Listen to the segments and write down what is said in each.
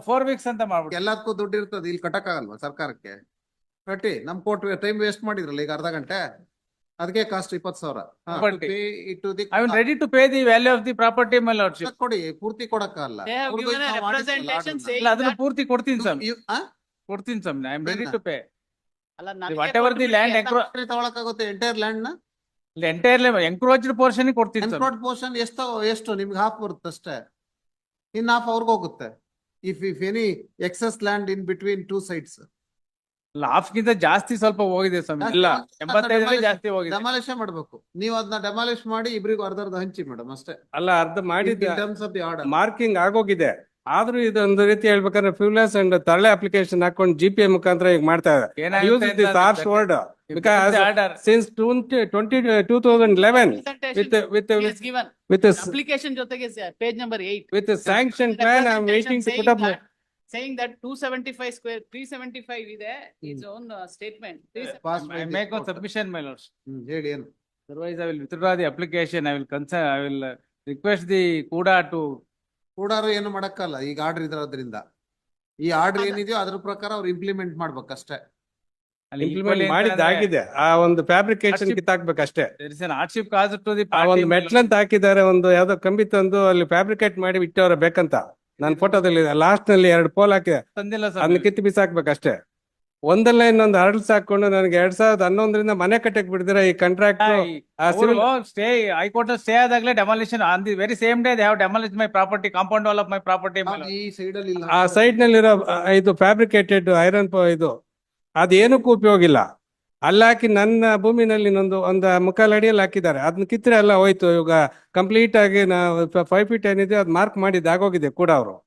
Four weeks ಅಂತ ಮಾಡ್ಬಿಟ್ಟು. ಎಲ್ಲದಕ್ಕೂ ದುಡ್ಡು ಇರ್ತದೆ ಇಲ್ಲಿ ಕಟ್ಟಕ್ಕಾಗಲ್ವಾ ಸರ್ಕಾರಕ್ಕೆ? ಕಟ್ಟಿ ನಮ್ ಕೋರ್ಟ್ ಟೈಮ್ ವೇಸ್ಟ್ ಮಾಡಿದ್ರಲ್ಲ ಈಗ ಅರ್ಧ ಗಂಟೆ? ಅದಕ್ಕೆ ಕಾಸ್ಟ್ ಇಪ್ಪತ್ತು ಸಾವಿರ. Property. ಇಟ್ಟು I will ready to pay the value of the property my lordship ಕೊಡಿ ಪೂರ್ತಿ ಕೊಡಕ್ಕಲ್ಲ ಅಲ್ಲ have given a representation saying ಇಲ್ಲ ಅದನ್ನ that- ಪೂರ್ತಿ ಕೊಡ್ತೀನಿ ಸ್ವಾಮಿ. ಆ? ಕೊಡ್ತೀನಿ ಸ್ವಾಮಿ I am ready to pay ಅಲ್ಲ ವಾಟ್ ಎವರ್ ದಿ ಕೊಟ್ಬಿಡಿ encro- ಎಕರೆ ತಗೊಳಕ್ಕಾಗುತ್ತೆ ಎಂಟೈರ್ ಲ್ಯಾಂಡ್ನ? ಎಂಟೈರ್ಲಿ ಎಂಕ್ರೋಚ್ಡ್ ಪೋರ್ಷನ್ ಕೊಡ್ತೀನಿ ಸ್ವಾಮಿ. ಎನ್ಕ್ರೋಡ್ ಪೋರ್ಷನ್ ಎಷ್ಟು ಎಷ್ಟು? ನಿಮ್ಗೆ ಹಾಫ್ ಬರುತ್ತೆ ಅಷ್ಟೇ ಇನ್ ಹಾಫ್ ಅವ್ರಿಗೆ ಹೋಗುತ್ತೆ. If if any excess land in between two sides half ಗಿಂತ ಜಾಸ್ತಿ ಸ್ವಲ್ಪ ಹೋಗಿದೆ ಸ್ವಾಮಿ. ಇಲ್ಲ ಹೋಗಿದೆ. ಜಾಸ್ತಿ ಹೋಗಿದೆ. ಡೆಮಾಲಿಶ್ ಮಾಡ್ಬೇಕು. ನೀವು ಅದನ್ನ ಡೆಮಾಲಿಶ್ ಮಾಡಿ ಇಬ್ರಿಗೂ ಅರ್ಧ ಅರ್ಧ ಹಂಚಿ ಮೇಡಮ್ ಅಷ್ಟೇ. ಅಲ್ಲ ಅರ್ಧ ಮಾಡಿದ್ದೆ terms of the order marking ಆಗೋಗಿದೆ. ಆದ್ರೂ ಇದೊಂದು ರೀತಿ ಹೇಳ್ಬೇಕಾದ್ರೆ ಫ್ಯೂಲೆಸ್ ಅಂಡ್ ತರಳೆ ಅಪ್ಲಿಕೇಶನ್ ಹಾಕೊಂಡು ಜಿ ಪಿ ಮುಖಾಂತರ ಈಗ ಮಾಡ್ತಾ ಇದ್ದಾರೆ. Use this hours word because since since with twenty with the, with the, he has given with application ಜೊತೆಗೆ page number eight with sanction sanction the plan i'm waiting to put saying that two seventy five square, three seventy five ಇದೆ, his own uh, statement. I make one submission, my lords hmm ಹೇಳಿ ಏನು Otherwise, I will withdraw the application. I will concern, I will uh, request the CUDA to, ಕೂಡಾರು ಏನು ಮಾಡಕ್ಕಲ್ಲ ಈಗ order ಇದ್ರೋದ್ರಿಂದ ಈ order ಅದ- ಏನಿದೆಯೋ ಅದ್ರ ಪ್ರಕಾರ ಅವ್ರು ಇಂಪ್ಲಿಮೆಂಟ್ ಮಾಡ್ಬೇಕಷ್ಟೇ ಇಂಪ್ಲಿಮೆಂಟ್ ಮಾಡಿದ್ದಾಗಿದೆ. ಆ ಒಂದು ಫ್ಯಾಬ್ರಿಕೇಶನ್ ಕಿತ್ತಾಕ್ಬೇಕು ಅಷ್ಟೇ. Hardship caused to the ಆ ಒಂದು ಮೆಟ್ಲಂತ ಹಾಕಿದ್ದಾರೆ ಒಂದು ಯಾವ್ದೋ ಕಂಬಿ ತಂದು ಅಲ್ಲಿ ಫ್ಯಾಬ್ರಿಕೇಟ್ ಮಾಡಿ ಬಿಟ್ಟವ್ರೆ ಬೇಕಂತ. ನನ್ನ ಫೋಟೋದಲ್ಲಿ ಲಾಸ್ಟ್ನಲ್ಲಿ ಎರಡು ಪೋಲ್ ಹಾಕಿದೆ. ತಂದಿಲ್ಲ sir. ಅದನ್ನ ಕಿತ್ತು ಬಿಸಾಕ್ಬೇಕಷ್ಟೇ ಒಂದಲ್ಲ ಇನ್ನೊಂದು ಹರಡ್ಸ್ ಹಾಕೊಂಡು ನನಗೆ ಎರಡ್ ಸಾವಿರದ ಹನ್ನೊಂದರಿಂದ ಮನೆ ಕಟ್ಟಕ್ ಬಿಡಿದ್ರೆ ಈ contract stay high court stay ಆದಾಗಲೇ demolition on the very same day they have demolish my property compound wall of my property ಅದು ಈ ಸೈಡ್ ಅಲ್ಲಿ ಇಲ್ಲ. ಆ ಸೈಡ್ ನಲ್ಲಿರೋ ಇದು ಫ್ಯಾಬ್ರಿಕೇಟೆಡ್ ಐರನ್ ಇದು ಅದೇನಕ್ಕೂ ಉಪಯೋಗ ಇಲ್ಲ ಅಲ್ಲಾಕಿ ನನ್ನ ಭೂಮಿನಲ್ಲಿ ಇನ್ನೊಂದು ಒಂದು ಮುಕ್ಕಾಲು ಅಡಿಯಲ್ಲಿ ಹಾಕಿದ್ದಾರೆ. ಅದನ್ನ ಕಿತ್ತರೆ ಎಲ್ಲ ಹೋಯ್ತು. ಇವಾಗ ಕಂಪ್ಲೀಟ್ ಆಗಿ ನಾವು ಫೈವ್ ಫೀಟ್ ಏನಿದೆ, ಅದು ಮಾರ್ಕ್ ಮಾಡಿದ್ದು ಆಗೋಗಿದೆ ಕೂಡ ಅವರು.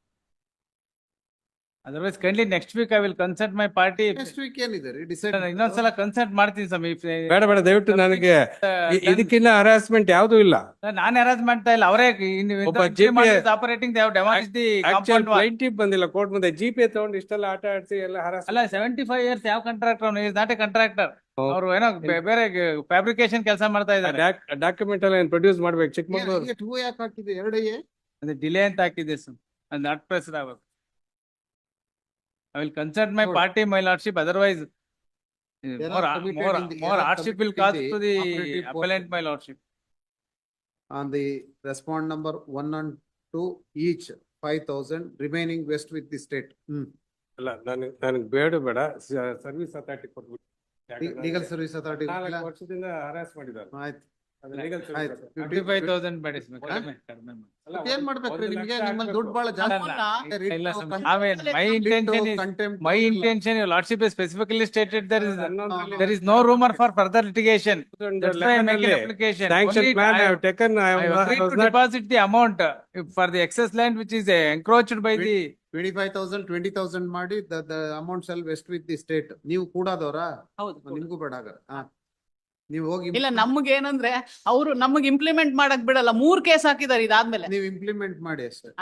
Otherwise kindly next week I will consult my party next week ಏನಿದೆ ಡಿಸೈಡ್ ಇನ್ನೊಂದ್ಸಲ ಕನ್ಸಲ್ಟ್ ಮಾಡ್ತೀನಿ ಸ್ವಾಮಿ. ಬೇಡ ಬೇಡ ದಯವಿಟ್ಟು ನನಗೆ ಇ- ಇದಕ್ಕಿನ್ನ ಹರಾಸ್ಮೆಂಟ್ ಯಾವ್ದು ಇಲ್ಲ. ನಾನು ಹರಾಜ್ ಮಾಡ್ತಾ ಇಲ್ಲ. ಅವರೇ ಒಬ್ಬ GPA operating they have the actual compound wall ಬಂದಿಲ್ಲ ಕೋರ್ಟ್ ಮುಂದೆ ಜಿ ಪಿ ತಗೊಂಡು ಇಷ್ಟೆಲ್ಲ ಆಟ ಆಡ್ಸಿ ಎಲ್ಲ ಹರಾಸ್ ಅಲ್ಲ ಸೆವೆಂಟಿ ಫೈವ್ ಇಯರ್ಸ್ ಯಾವ ಕಾಂಟ್ರಾಕ್ಟರ್ ಅವನು? ಇಸ್ ನಾಟ್ ಎ ಕಾಂಟ್ರಾಕ್ಟರ್ ಅವರು ಏನೋ ಬೆ- ಬೇರೆ ಫ್ಯಾಬ್ರಿಕೇಶನ್ ಕೆಲಸ ಮಾಡ್ತಾ ಇದ್ದಾರೆ. ಡಾಕ್ಯುಮೆಂಟ್ ಎಲ್ಲ ಪ್ರೊಡ್ಯೂಸ್ ಮಾಡ್ಬೇಕು? ಚಿಕ್ಕಮಗಳೂರು. ಟೂ ಯಾಕೆ ಹಾಕಿದೆ ಎರಡೇ ಅಂದ್ರೆ ಡಿಲೇ ಅಂತ ಹಾಕಿದೆ ಸರ್ ಅದು ನಾಟ್ ಪ್ರೆಸ್ ಆಗಬೇಕು I will consult my party, my lordship. Otherwise, otherwise There more are committed more in the- more are hardship will committed cause in to the appellant my lordship on the respond number one and two each five thousand remaining west with the state. Hmm. ಅಲ್ಲ ನನಗೆ ನನಗೆ ಬೇಡ ಬೇಡ service authority ಕೊಟ್ಬಿಟ್ಟು ಯಾಕಂದ್ರೆ Legal service authority. ನಾಲ್ಕು ವರ್ಷದಿಂದ ಹರಾಸ್ ಮಾಡಿದ್ದಾರೆ ಆಯ್ತು. ಅದು legal service ಆಯ್ತು. authority. twenty five thousand ಬೇಡಿ ಹಾ? ಕಡಿಮೆ ಕಡಿಮೆ ಮಾಡಿ. ಅಲ್ಲ, ಮತ್ತೇನ್ ಒಂದು- ಮಾಡ್ಬೇಕ್ರಿ ಒಂದು ನಿಮ್ಗೆ ಲಕ್ಷ ನಿಮ್ಮಲ್ಲಿ ಹಾಕ್ಬೇಕು. ದುಡ್ಡು ಬಹಳ ಜಾಸ್ತಿ ಅಲ್ಲ, ಇಲ್ಲ ನಾವೇನ್ ಹನ್ನೊಂದರಲ್ಲಿ Sanction plan I I have taken, I I have- I was not deposit the amount uh, for the excess land which is uh, encroached by the Twenty-five thousand, twenty thousand ಮಾಡಿ the amount shall vest with the state ನೀವು ಕೂಡ ಹೌದು ನಿಮ್ಗೂ ಬೇಡ ಹಾಗಾದ್ರೆ. ಹಾ. ನೀವು ಹೋಗಿ. ಇಲ್ಲ ನಮ್ಗೆ ಏನಂದ್ರೆ ಅವರು ನಮಗೆ ಇಂಪ್ಲಿಮೆಂಟ್ ಮಾಡಕ್ ಬಿಡಲ್ಲ. ಮೂರ್ ಕೇಸ್ ಹಾಕಿದಾರೆ ಇದಾದ್ಮೇಲೆ. ನೀವು ಇಂಪ್ಲಿಮೆಂಟ್ ಮಾಡಿ ಸರ್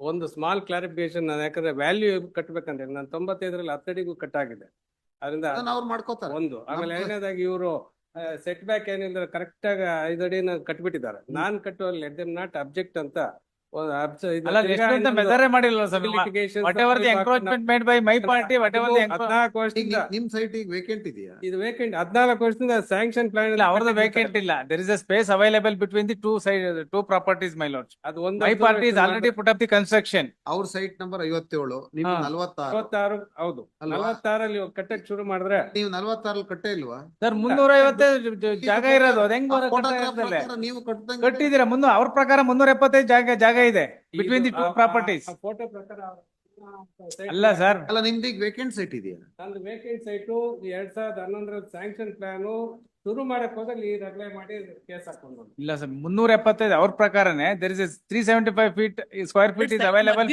ಒಂದು ಸ್ಮಾಲ್ ಕ್ಲಾರಿಫಿಕೇಶನ್ ನಾನು ಯಾಕಂದ್ರೆ ವ್ಯಾಲ್ಯೂ ಕಟ್ಬೇಕಂದ್ರೆ ನಾನು ತೊಂಬತ್ತೈದರಲ್ಲಿ ಹತ್ತಡಿಗೂ ಆಗಿದೆ ಅದರಿಂದ ಅದನ್ನ ಅವ್ರು ಮಾಡ್ಕೋತಾರೆ. ಒಂದು. ಆಮೇಲೆ ಎರಡನೇದಾಗಿ ಇವರು ಸೆಟ್ ಬ್ಯಾಕ್ ಏನಿಲ್ಲ ಕರೆಕ್ಟ್ ಆಗಿ ಐದು ಅಡಿನ ಕಟ್ಬಿಟ್ಟಿದ್ದಾರೆ. ನಾನ್ ಕಟ್ಟುವಲ್ಲಿ ಲೆಟ್ ದೆಮ್ ನಾಟ್ ಅಬ್ಜೆಕ್ಟ್ ಅಂತ ಒಂದು ಅಲ್ಲ ತಿರ್ಗಾ ಎಷ್ಟು ಅಂತ ಇನ್ನೊಂದು ಮೆಜರೇ ಮಾಡಿಲ್ಲ sir litigations whatever the encroachment made by my party whatever the ಹದ್ನಾಲ್ಕು ಈಗ ವರ್ಷದಿಂದ ನಿಮ್- ಸೈಟ್ ಈಗ ವೇಕೆಂಟ್ ಇದೆಯಾ? ಇದು ವೇಕೆಂಟ್ ಹದಿನಾಲ್ಕು ವರ್ಷದಿಂದ ಸ್ಯಾಂಕ್ಷನ್ ಪ್ಲಾನ್ ಇಲ್ಲ ಅವ್ರದ್ದು ವೇಕೆಂಟ್ ಇಲ್ಲ there is a space available between the two side two properties my lord ಅದು ಒಂದು my party is already put up the construction ಅವ್ರ ಸೈಟ್ ನಂಬರ್ ಐವತ್ತೇಳು. ನಲ್ವತ್ತಾರು. ಹೌದು? ನಲವತ್ತಾರಲ್ಲಿ ಕಟ್ಟಕ್ ಶುರು ಮಾಡಿದ್ರೆ ನೀವು ನಲವತ್ತಾರಲ್ಲಿ ಕಟ್ಟೆ ಇಲ್ವಾ? ಸರ್ ಮುನ್ನೂರ ಐವತ್ತೈದು ಜಾಗ ಇರೋದು ಅದ್ ಹೆಂಗ್ ನೀವು ಕಟ್ಟಿದ್ದೀರಾ ಮುನ್ನೂ ಅವ್ರ ಪ್ರಕಾರ ಮುನ್ನೂರ ಎಪ್ಪತ್ತೈದು ಜಾಗ ಜಾಗ ಇದೆ between the two properties photo ಪ್ರಕಾರ ಅಲ್ಲ ಸರ್ ಅಲ್ಲ ನಿಮ್ದು ಈಗ ವೇಕೆಂಟ್ ಸೈಟ್ ಇದೆಯಾ? ನಂದು ವೇಕೆಂಟ್ ಸೈಟು ಎರಡ್ ಸಾವಿರದ ಹನ್ನೊಂದರ ಸ್ಯಾಂಕ್ಷನ್ ಪ್ಲಾನು ಶುರು ಮಾಡಕ್ ಹೋದಲ್ಲಿ ಈ ರಗ್ಳೆ ಮಾಡಿ ಕೇಸ್ ಹಾಕೊಂಡು ಇಲ್ಲ ಸರ್ ಮುನ್ನೂರ ಎಪ್ಪತ್ತೈದು ಅವ್ರ ಪ್ರಕಾರನೇ there is three seventy five feet square feet is available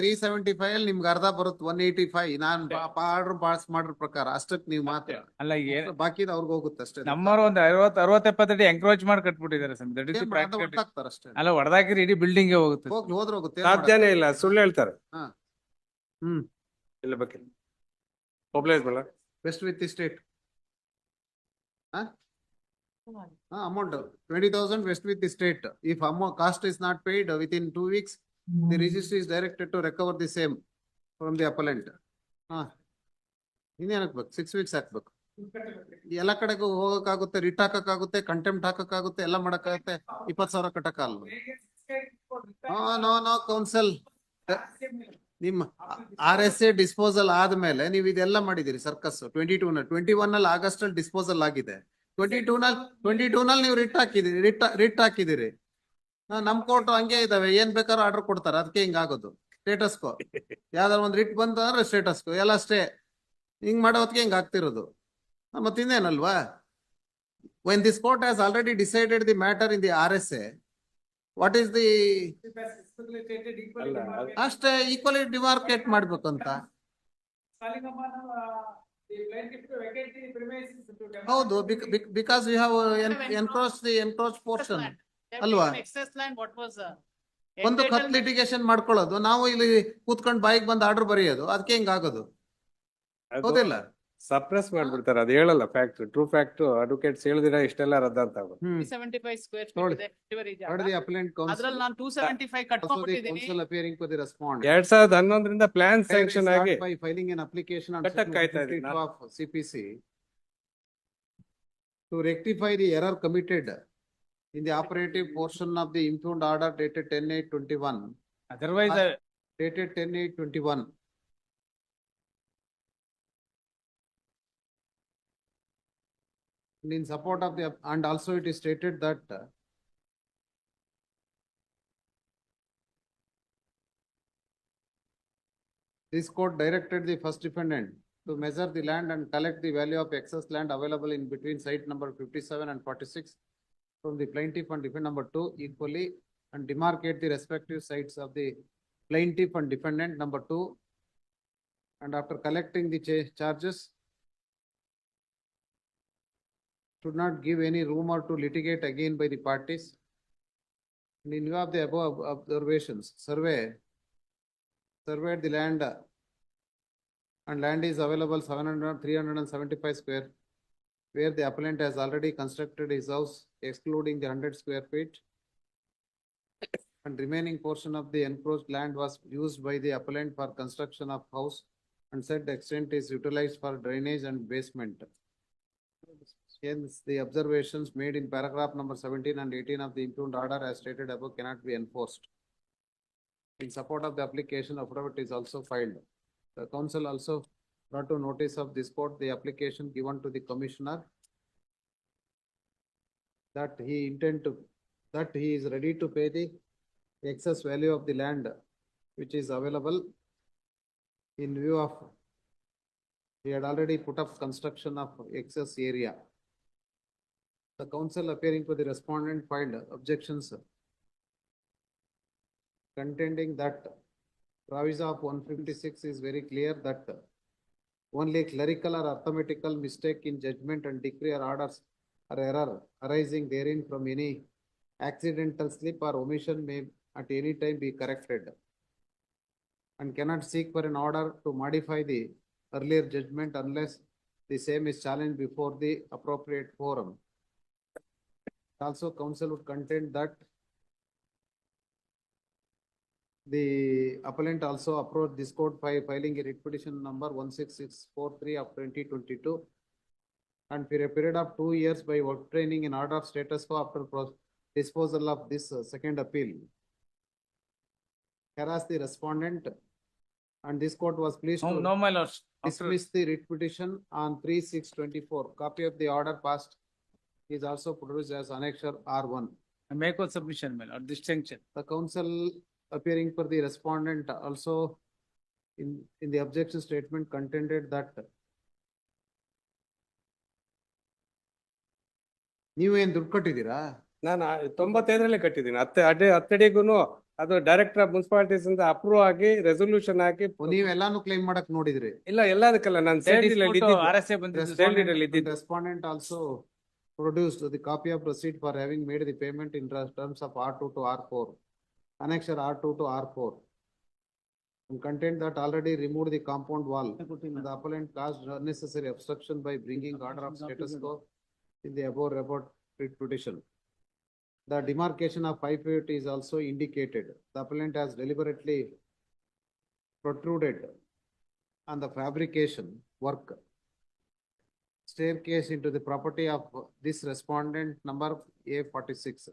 three seventy five ಅಲ್ಲಿ ನಿಮ್ಗೆ ಅರ್ಧ ಬರುತ್ತೆ ಒನ್ ಏಯ್ಟಿ ಫೈವ್ ನಾನ್ ಆರ್ಡರ್ ಪಾಸ್ ಮಾಡಿರೋ ಪ್ರಕಾರ ಅಷ್ಟಕ್ಕೆ ನೀವು ಮಾತ್ರ. ಅಲ್ಲ ಏನ್ ಬಾಕಿ ಅವ್ರಿಗೆ ಹೋಗುತ್ತೆ ಅಷ್ಟೇ. ನಮ್ಮವ್ರು ಒಂದು ಅರವತ್ ಅರವತ್ ಎಪ್ಪತ್ತಡಿ ಎಂಕ್ರೋಚ್ ಮಾಡಿ ಕಟ್ಬಿಟ್ಟಿದ್ದಾರೆ ಸರ್ ದಟ್ ಇಸ್ ಅಷ್ಟೇ. ಅಲ್ಲ ಹೊಡೆದಾಕಿರಿ ಇಡೀ ಬಿಲ್ಡಿಂಗ್ ಹೋಗುತ್ತೆ ಹೋಗ್ಲಿ ಹೋದ್ರೆ ಹೋಗುತ್ತೆ ಸಾಧ್ಯನೇ ಇಲ್ಲ ಸುಳ್ಳು ಹೇಳ್ತಾರೆ. ಹಾ. ಹ್ಮ್. ಇಲ್ಲ ಬೇಕಿಲ್ಲ ಒಬ್ಲೇ ಬೇಡ vest with the state amount twenty thousand vest with the state if amount cost is not paid within two weeks the registry is directed to recover the same from the appellant. ಹಾ. ಇನ್ನೇನ್ ಹಾಕ್ಬೇಕು six weeks ಹಾಕ್ಬೇಕು ಎಲ್ಲ ಕಡೆಗೂ ಹೋಗಕ್ಕಾಗುತ್ತೆ writ ಹಾಕಕ್ಕಾಗುತ್ತೆ contempt ಹಾಕಕ್ಕಾಗುತ್ತೆ ಎಲ್ಲ ಮಾಡಕ್ಕಾಗುತ್ತೆ. ಇಪ್ಪತ್ತು ಸಾವಿರ ಕಟ್ಟಕ್ಕಾಗಲ್ಲ ನೋ ನೋ ಕೌನ್ಸಿಲ್ ನಿಮ್ಮ ಆರ್ ಎಸ್ ಎ ಡಿಸ್ಪೋಸಲ್ ಆದ್ಮೇಲೆ ನೀವು ಇದೆಲ್ಲ ಮಾಡಿದಿರಿ ಸರ್ಕಸ್ ಟ್ವೆಂಟಿ ಟೂ ನಲ್ಲಿ. ಟ್ವೆಂಟಿ ಒನ್ನಲ್ಲಿ ಆಗಸ್ಟ್ ಅಲ್ಲಿ ಡಿಸ್ಪೋಸಲ್ ಆಗಿದೆ. ಟ್ವೆಂಟಿ ಟೂ ನಲ್ಲಿ ಟ್ವೆಂಟಿ ಟೂ ನಲ್ಲಿ ನೀವು ರಿಟ್ ಹಾಕಿದಿರಿ ರಿಟ್ ರಿಟ್ ಹಾಕಿದಿರಿ ನಮ್ ಕೋರ್ಟ್ ಹಂಗೆ ಇದಾವೆ. ಏನ್ ಬೇಕಾದ್ರೂ ಆರ್ಡರ್ ಕೊಡ್ತಾರೆ. ಅದಕ್ಕೆ ಹಿಂಗ್ ಆಗೋದು. ಸ್ಟೇಟಸ್ ಕೋ ಯಾವ್ದಾರ ಒಂದ್ ರಿಟ್ ಬಂದ್ರೆ ಸ್ಟೇಟಸ್ ಕೋ ಎಲ್ಲ ಸ್ಟೇ ಹಿಂಗ್ ಮಾಡೋ ಹೊತ್ತಿಗೆ ಹಿಂಗ್ ಆಗ್ತಿರೋದು. ಮತ್ತಿನ್ನೇನಲ್ವಾ? When this court this already decided the matter in the R S RSA, what is the ಅಷ್ಟೇ ಈಕ್ವಲಿ ಡಿಮಾರ್ಕೇಟ್ ಮಾಡ್ಬೇಕು ಅಂತ ಹೌದು because we have encroach the encroach portion ಅಲ್ವಾ? Uh, ಒಂದು ಕತ್ ಲಿಟಿಗೇಷನ್ ಮಾಡ್ಕೊಳ್ಳೋದು. ನಾವು ಇಲ್ಲಿ ಕೂತ್ಕೊಂಡು ಬಾಯಿಗೆ ಬಂದು ಆರ್ಡರ್ ಬರೆಯೋದು. ಅದಕ್ಕೆ ಹಿಂಗಾಗೋದು. ಹೌದಿಲ್ಲ? ಸಪ್ರೆಸ್ ಮಾಡ್ಬಿಡ್ತಾರೆ ಅದು ಹೇಳಲ್ಲ ಫ್ಯಾಕ್ಟ್ ಟ್ರೂ ಫ್ಯಾಕ್ಟ್ ಅಡ್ವೊಕೇಟ್ಸ್ ಹೇಳಿದ್ರೆ ಇಷ್ಟೆಲ್ಲ ರದ್ದ ಅಂತ ಎರಡ್ ಸಾವಿರದ ಹನ್ನೊಂದರಿಂದ ಪ್ಲಾನ್ ಸ್ಯಾಂಕ್ಷನ್ ಆಗಿ filing an application CPC to rectify the error committed in the operative portion of the improved order dated ten eight twenty one otherwise dated ten eight twenty one And in support of the, and also it is stated that uh, This court directed the first defendant to measure the land and collect the value of excess land available in between site number fifty-seven and forty-six from the plaintiff and defendant number two equally and demarcate the respective sites of the plaintiff and defendant number two. And after collecting the charges, should not give any room or to litigate again by the parties. And In view of the above observations, survey surveyed the land uh, and land is available 700 375 square where the appellant has already constructed his house excluding the hundred square feet and remaining portion of the encroached land was used by the appellant for construction of house and said extent is utilized for drainage and basement. Hence, the observations made in paragraph number seventeen and eighteen of the impugned order as stated above cannot be enforced. In support of the application, affidavit is also filed. The council also brought to notice of this court the application given to the commissioner that he intend to, that he is ready to pay the excess value of the land which is available in view of he had already put up construction of excess area. The council appearing for the respondent filed objections contending that proviso of one fifty-six is very clear that only clerical or arithmetical mistake in judgment and decree or orders or error arising therein from any accidental slip or omission may at any time be corrected and cannot seek for an order to modify the earlier judgment unless the same is challenged before the appropriate forum. Also, council would contend that the appellant also approached this court by filing a writ petition number 16643 of 2022 and for a period of two years by training in order of status quo after disposal of this uh, second appeal. Harass the respondent and this court was pleased No, to no, my lord. Dismiss the writ petition on 3624. Copy of the order passed is also produced as annexure R one. make a submission, ಮೇಲೆ or distinction. The counsel appearing for the respondent also in, in the objection statement contended that ನೀವೇನ್ ದುಡ್ಡು ಕಟ್ಟಿದ್ದೀರಾ ನಾನು ತೊಂಬತ್ತೈದರಲ್ಲೇ ಕಟ್ಟಿದ್ದೀನಿ ಹತ್ತೆ ಅಡಿ ಹತ್ತಡಿಗೂ ಅದು director of municipalities ಇಂದ approve ಆಗಿ ರೆಸೊಲ್ಯೂಷನ್ ಹಾಕಿ ನೀವೆಲ್ಲಾನು ಕ್ಲೈಮ್ ಮಾಡಕ್ ನೋಡಿದ್ರಿ. ಇಲ್ಲ ಎಲ್ಲದಕ್ಕಲ್ಲ ನಾನು sale R S A The ಬಂದಿದ್ದು Sale ಅಲ್ಲಿ ಇದ್ದಿದ್ದು. Also also produced the copy of receipt for having made the payment in terms of R two to R four. Annexure R two to R four. And content that already removed the compound wall. The appellant caused unnecessary obstruction by bringing order of status quo in the above report petition. The demarcation of five feet is also indicated. The appellant has deliberately protruded on the fabrication work staircase into the property of this respondent number A forty-six.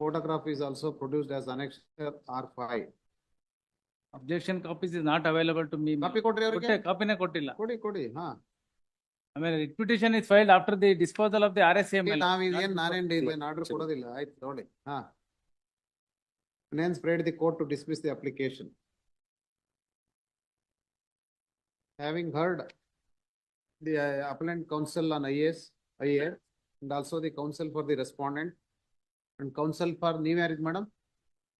Photograph is also produced as annexure R five. Objection copies is not available to me copy ಕೊಡ್ರಿ ಕೊಟ್ಟೆ ಅವ್ರಿಗೆ ಕಾಪಿನೇ ಕೊಟ್ಟಿಲ್ಲ ಕೊಡಿ ಕೊಡಿ ಹಾ ಆಮೇಲೆ writ petition is filed after the disposal of the R S M ನಾವ್ ಇದೇನ್ ನಾನೇನ್ ಆರ್ಡರ್ ಕೊಡೋದಿಲ್ಲ ಆಯ್ತು ನೋಡಿ ಹಾ Then spread the court to dismiss the application. Having heard the uh, appellant counsel on IAS, IA, and also the counsel for the respondent, and counsel for new marriage, madam,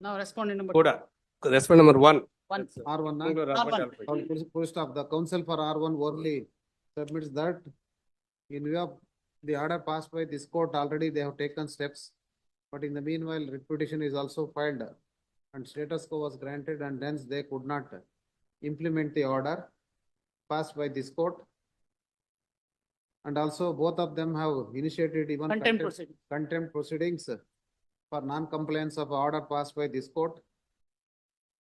Now respondent number. Koda. Respondent number one. One. R one, na? Or police- of the counsel for R one orally submits that in view of the order passed by this court, already they have taken steps. But in the meanwhile, reputation is also filed and status quo was granted and hence they could not implement the order passed by this court. And also both of them have initiated even Contempt contempt proceeding. contempt proceedings for non-compliance of order passed by this court.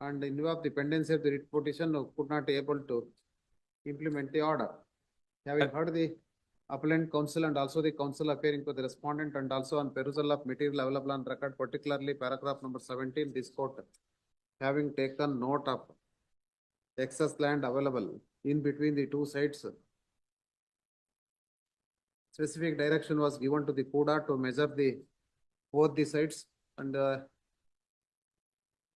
And in view of the pendency of the writ petition, uh, could not be able to implement the order. Having heard the appellant counsel and also the counsel appearing for the respondent and also on perusal of material available on record, particularly paragraph number seventeen, this court having taken note of excess land available in between the two sites. Specific direction was given to the CUDA to measure the both the sites and uh,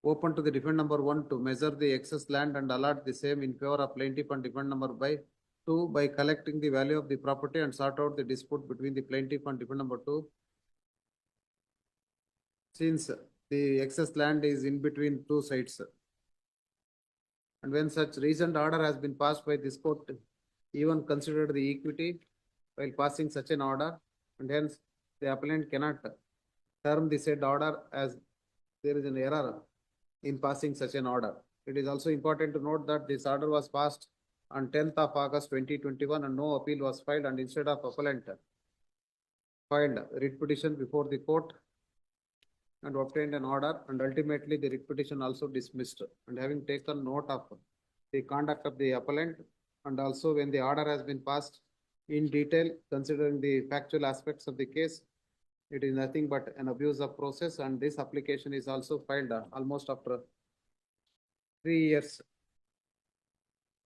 open to the defend number one to measure the excess land and allot the same in favor of plaintiff and defend number by two by collecting the value of the property and sort out the dispute between the plaintiff and defend number two. Since the excess land is in between two sites. And when such recent order has been passed by this court, even considered the equity while passing such an order, and hence the appellant cannot term the said order as there is an error in passing such an order. It is also important to note that this order was passed on tenth of August twenty twenty-one and no appeal was filed and instead of appellant filed writ petition before the court and obtained an order and ultimately the writ petition also dismissed and having taken note of the conduct of the appellant and also when the order has been passed in detail considering the factual aspects of the case, it is nothing but an abuse of process and this application is also filed uh, almost after three years.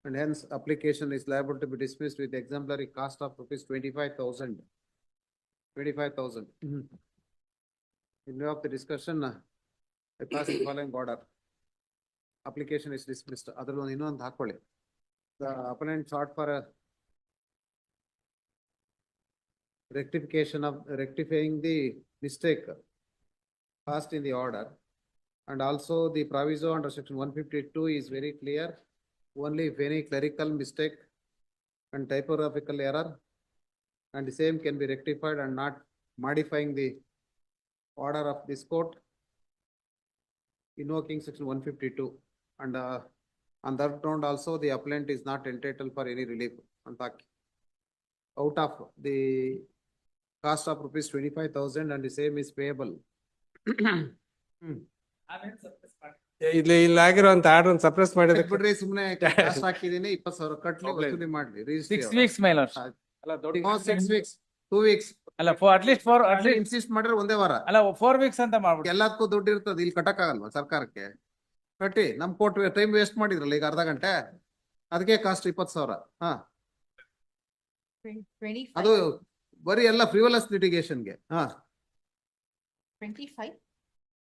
And hence application is liable to be dismissed with exemplary cost of rupees twenty-five thousand. Twenty-five thousand. In view of the discussion, uh, I pass the following order. Application is dismissed. ಅದ್ರಲ್ಲಿ ಇನ್ನೊಂದು ಹಾಕೊಳ್ಳಿ. The appellant sought for a rectification of rectifying the mistake first in the order. And also the proviso under section 152 is very clear. Only if any clerical mistake and typographical error and the same can be rectified and not modifying the order of this court invoking section 152 and uh, on that ground also the appellant is not entitled for any relief on out of the cost of rupees twenty-five thousand and the same is payable. ಇಲ್ಲಿ ಇಲ್ಲಿ ಅಂತ order suppress ಮಾಡಿದ್ರೆ ಬಿಡ್ರಿ ಸುಮ್ನೆ cost ಹಾಕಿದೀನಿ ಇಪ್ಪತ್ ಸಾವಿರ ಕಟ್ಲಿ Problem. ವಸೂಲಿ ಮಾಡ್ಲಿ ಸಿಕ್ಸ್ ವೀಕ್ಸ್ ಮೇಲೆ ಅಲ್ಲ ದೊಡ್ಡ ಸಿಕ್ಸ್ ವೀಕ್ಸ್ ಟೂ ವೀಕ್ಸ್ ಅಲ್ಲ four at least four at least insist ಮಾಡಿದ್ರೆ ಒಂದೇ ವಾರ. ಅಲ್ಲ ಫೋರ್ ವೀಕ್ಸ್ ಅಂತ ಮಾಡ್ಬಿಟ್ಟು. ಎಲ್ಲದಕ್ಕೂ ದುಡ್ಡು ಇರ್ತದೆ ಇಲ್ಲಿ ಕಟ್ಟಕ್ ಆಗಲ್ವಾ ಸರ್ಕಾರಕ್ಕೆ? ಕಟ್ಟಿ ನಮ್ ಕೋರ್ಟ್ ಟೈಮ್ ವೇಸ್ಟ್ ಮಾಡಿದ್ರಲ್ಲ ಈಗ ಅರ್ಧ ಗಂಟೆ? ಅದಕ್ಕೆ ಕಾಸ್ಟ್ ಇಪ್ಪತ್ ಸಾವಿರ ಹಾ. ಅದು ಬರೀ ಎಲ್ಲ ಫ್ರಿವಲಸ್ ಲಿಟಿಗೇಷನ್ಗೆ ಹಾ. Twenty five,